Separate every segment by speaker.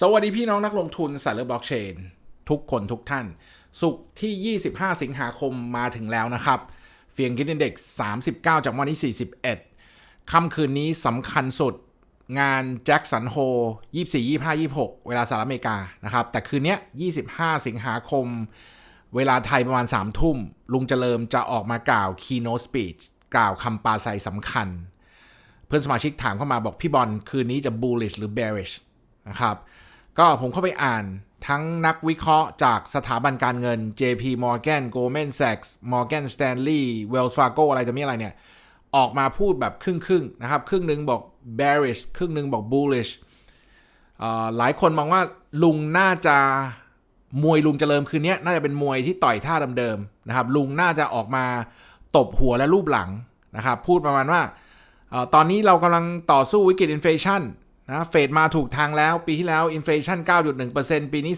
Speaker 1: สวัสดีพี่น้องนักลงทุนสายเลือบล็อกเชน ทุกคนทุกท่าน สุขที่ 25 สิงหาคมมาถึงแล้วนะครับ เฟียงกินเด็ก39 จากวันที่ 41 ค่ำคืนนี้สำคัญสุดงานแจ็คสันโฮ24 25 26 เวลาสหรัฐอเมริกานะครับ แต่คืนนี้ 25 สิงหาคม เวลาไทยประมาณ 3 ทุ่ม ลุงเจริญจะออกมากล่าว keynote speech กล่าวคำปราศัยสำคัญ เพื่อนสมาชิกถามเข้ามาบอกพี่บอลคืนนี้จะ bullish หรือ bearish นะครับก็ผมเข้าไปอ่านทั้งนักวิเคราะห์จากสถาบันการเงิน JP Morgan Goldman Sachs Morgan Stanley Wells Fargo อะไรจะมีอะไรเนี่ย ออกมาพูดแบบครึ่งๆนะครับ ครึ่งหนึ่งบอก bearish ครึ่งหนึ่งบอก bullish หลายคนมองว่าลุงน่าจะมวยลุงเจริญคืนนี้น่าจะเป็นมวยที่ต่อยท่าเดิมๆนะครับ ลุงน่าจะออกมาตบหัวและรูปหลังนะครับ พูดประมาณว่า ตอนนี้เรากำลังต่อสู้วิกฤตอินฟลชัน นะเฟดมาถูกทางแล้ว ปีที่แล้วอินฟลชัน9.1%ปีนี้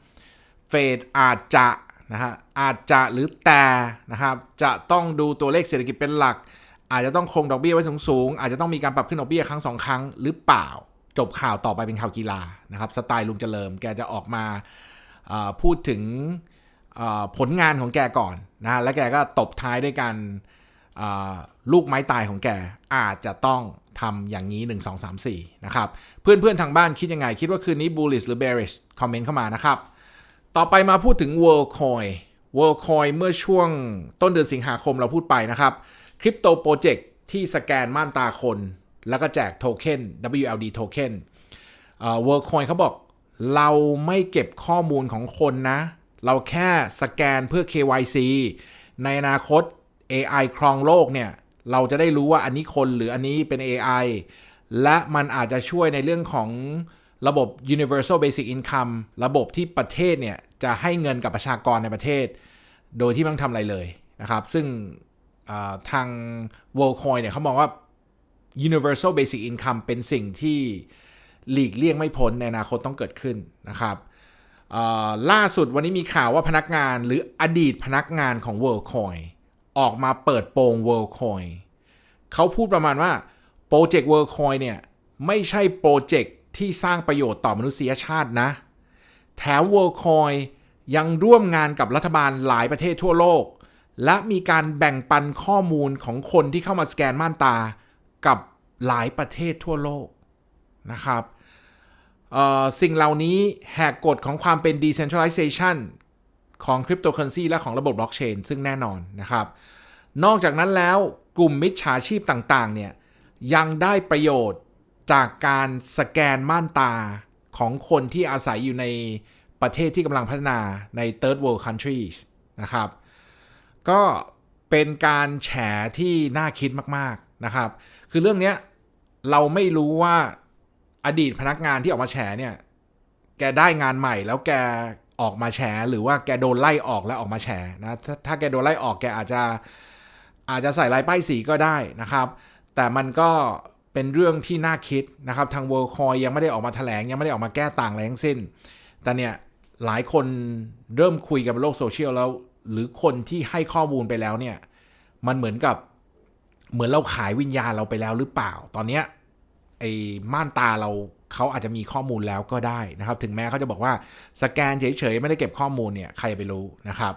Speaker 1: 3.2%เฟดอาจจะนะฮะอาจจะหรือแต่นะครับจะต้องดูตัวเลขเศรษฐกิจเป็นหลัก อาจจะต้องคงดอกเบี้ยไว้สูงๆ อาจจะต้องมีการปรับขึ้นดอกเบี้ยครั้งสองครั้งหรือเปล่า จบข่าวต่อไปเป็นข่าวกีฬานะครับสไตล์ลุงเจริญแกจะออกมาพูดถึงผลงานของแกก่อนนะแล้วแกก็ตบท้ายด้วยกันลูกไม้ตายของแกอาจจะต้อง ทำอย่างนี้ 1 2 3 4 นะครับ เพื่อนๆ ทางบ้านคิดยังไง คิดว่าคืนนี้ bullish หรือ bearish คอมเมนต์เข้ามานะครับ ต่อไปมาพูดถึง WorldCoin WorldCoin เมื่อช่วงต้นเดือนสิงหาคมเราพูดไปนะครับคริปโตโปรเจกต์ที่สแกนม่านตาคน แล้วก็แจกโทเค็น WLD โทเค็นเอ่อ WorldCoin เขาบอก เราไม่เก็บข้อมูลของคนนะ เราแค่สแกนเพื่อ KYC ในอนาคต AI ครองโลกเนี่ย เราจะได้รู้ว่าอันนี้คนหรืออันนี้เป็น AI และมันอาจจะช่วยในเรื่องของระบบ universal basic income ระบบที่ประเทศเนี่ยจะให้เงินกับประชากรในประเทศ โดยที่ไม่ต้องทำอะไรเลยนะครับ ซึ่งทาง WorldCoin เนี่ยเขามองว่า universal basic income เป็นสิ่งที่หลีกเลี่ยงไม่พ้นในอนาคตต้องเกิดขึ้นนะครับล่าสุดวันนี้มีข่าวว่าพนักงานหรืออดีตพนักงานของ WorldCoin ออกมาเปิดโปง WorldCoin เขาพูดประมาณว่าโปรเจกต์ WorldCoin เนี่ย ไม่ใช่โปรเจกต์ที่สร้างประโยชน์ต่อมนุษยชาตินะ แถม WorldCoin ยังร่วมงานกับรัฐบาลหลายประเทศทั่วโลก และมีการแบ่งปันข้อมูลของคนที่เข้ามาสแกนม่านตากับหลายประเทศทั่วโลกนะครับสิ่งเหล่านี้แหกกฎของความเป็น decentralization ของคริปโตเคอเรนซีและของระบบบล็อกเชนซึ่งแน่นอนนะครับ นอกจากนั้นแล้วกลุ่มมิจฉาชีพต่างๆเนี่ยยังได้ประโยชน์จากการสแกนม่านตาของคนที่อาศัยอยู่ในประเทศที่กำลังพัฒนาใน third world countries นะครับ ก็เป็นการแฉที่น่าคิดมากๆนะครับ คือเรื่องนี้เราไม่รู้ว่าอดีตพนักงานที่ออกมาแฉเนี่ย แกได้งานใหม่แล้วแก ออกมาแฉหรือว่าแกโดนไล่ออกแล้วออกมาแฉนะถ้าถ้าแกโดนไล่ออกแกอาจจะอาจจะใส่ลายป้ายสีก็ได้นะครับ แต่มันก็เป็นเรื่องที่น่าคิดนะครับ ทาง WorldCoin ยังไม่ได้ออกมาแถลง ยังไม่ได้ออกมาแก้ต่างอะไรทั้งสิ้น แต่เนี่ยหลายคนเริ่มคุยกับโลกโซเชียลแล้ว หรือคนที่ให้ข้อมูลไปแล้วเนี่ย มันเหมือนกับเหมือนเราขายวิญญาณเราไปแล้วหรือเปล่า ตอนเนี้ยไอ้ม่านตาเรา เขาอาจจะมีข้อมูลแล้วก็ได้นะครับ ถึงแม้เขาจะบอกว่าสแกนเฉยๆ ไม่ได้เก็บข้อมูลเนี่ยใครจะไปรู้นะครับ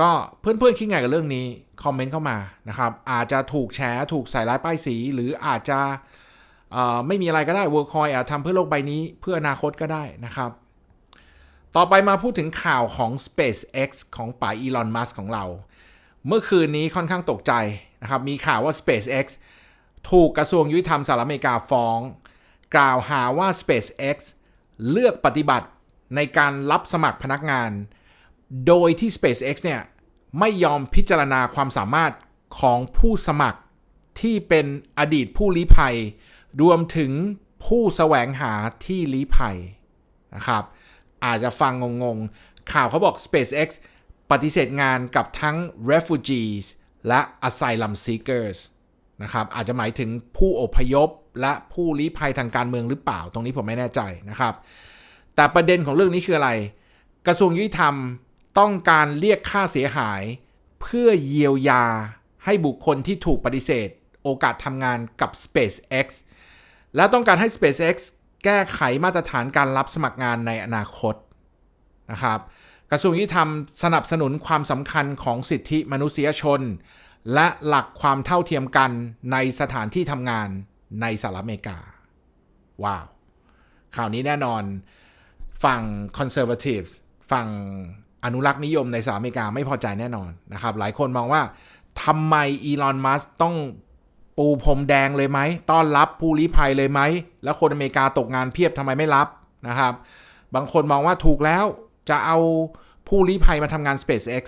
Speaker 1: ก็เพื่อนๆคิดไงกับเรื่องนี้คอมเมนต์เข้ามานะครับ อาจจะถูกแชร์ถูกใส่ร้ายป้ายสี หรืออาจจะไม่มีอะไรก็ได้ WorldCoin อาจทำเพื่อโลกใบนี้เพื่ออนาคตก็ได้นะครับต่อไปมาพูดถึงข่าวของ SpaceX ของป๋าอีลอน มัสของเรา เมื่อคืนนี้ค่อนข้างตกใจนะครับ มีข่าวว่า SpaceX ถูกกระทรวงยุติธรรมสหรัฐอเมริกาฟ้อง กล่าวหาว่า SpaceX เลือกปฏิบัติในการรับสมัครพนักงาน โดยที่ SpaceX เนี่ยไม่ยอมพิจารณาความสามารถของผู้สมัครที่เป็นอดีตผู้ลี้ภัย รวมถึงผู้แสวงหาที่ลี้ภัยนะครับ อาจจะฟังงงๆ ข่าวเขาบอก SpaceX ปฏิเสธงานกับทั้ง refugees และ asylum seekers นะครับ อาจจะหมายถึงผู้อพยพ และผู้ลี้ภัยทางการเมืองหรือเปล่า ตรงนี้ผมไม่แน่ใจนะครับ แต่ประเด็นของเรื่องนี้คืออะไร กระทรวงยุติธรรมต้องการเรียกค่าเสียหาย เพื่อเยียวยาให้บุคคลที่ถูกปฏิเสธ โอกาสทำงานกับ SpaceX และต้องการให้ SpaceX แก้ไขมาตรฐานการรับสมัครงานในอนาคตนะครับกระทรวงยุติธรรมสนับสนุนความสำคัญของสิทธิมนุษยชน และหลักความเท่าเทียมกันในสถานที่ทำงาน ในสหรัฐอเมริกา ว้าวข่าวนี้แน่นอน ฝั่ง conservatives ฝั่งอนุรักษ์นิยมในสหรัฐอเมริกาไม่พอใจแน่นอนนะครับ หลายคนมองว่าทำไมอีลอนมัสต้องปูพรมแดงเลยไหม ต้อนรับผู้ลี้ภัยเลยไหม แล้วคนอเมริกาตกงานเพียบทำไมไม่รับนะครับ บางคนมองว่าถูกแล้วจะเอาผู้ลี้ภัยมาทำงาน SpaceX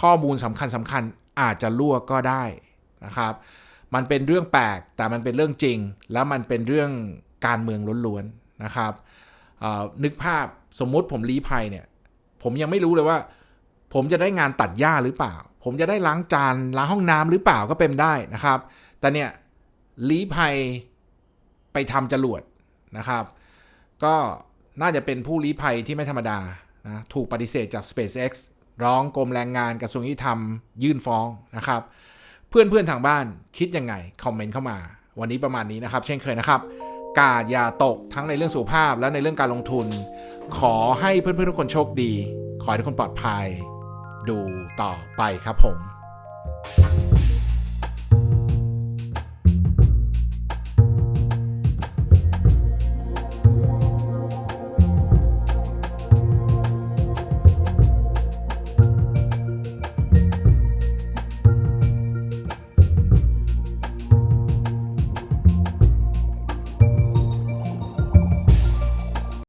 Speaker 1: ข้อมูลสำคัญสำคัญอาจจะรั่วก็ได้นะครับ มันเป็นเรื่องแปลกแต่มันเป็นเรื่องจริง แล้วมันเป็นเรื่องการเมืองล้วนๆนะครับนึกภาพสมมุติผมลี้ภัยเนี่ยผมยังไม่รู้เลยว่า ผมจะได้งานตัดหญ้าหรือเปล่า ผมจะได้ล้างจานล้างห้องน้ำหรือเปล่าก็เป็นได้นะครับ แต่เนี่ยลีภัยไปทำจรวดนะครับ ก็น่าจะเป็นผู้ลี้ภัยที่ไม่ธรรมดานะถูกปฏิเสธจาก SpaceX ร้องกรมแรงงานกระทรวงยุติธรรมยื่นฟ้องนะครับ เพื่อนเพื่อนๆทางบ้านคิดยังไง คอมเมนต์เข้ามา วันนี้ประมาณนี้นะครับ เช่นเคยนะครับ กาดอย่าตกทั้งในเรื่องสุขภาพและในเรื่องการลงทุน ขอให้เพื่อนๆทุกคนโชคดี ขอให้ทุกคนปลอดภัย ดูต่อไปครับผม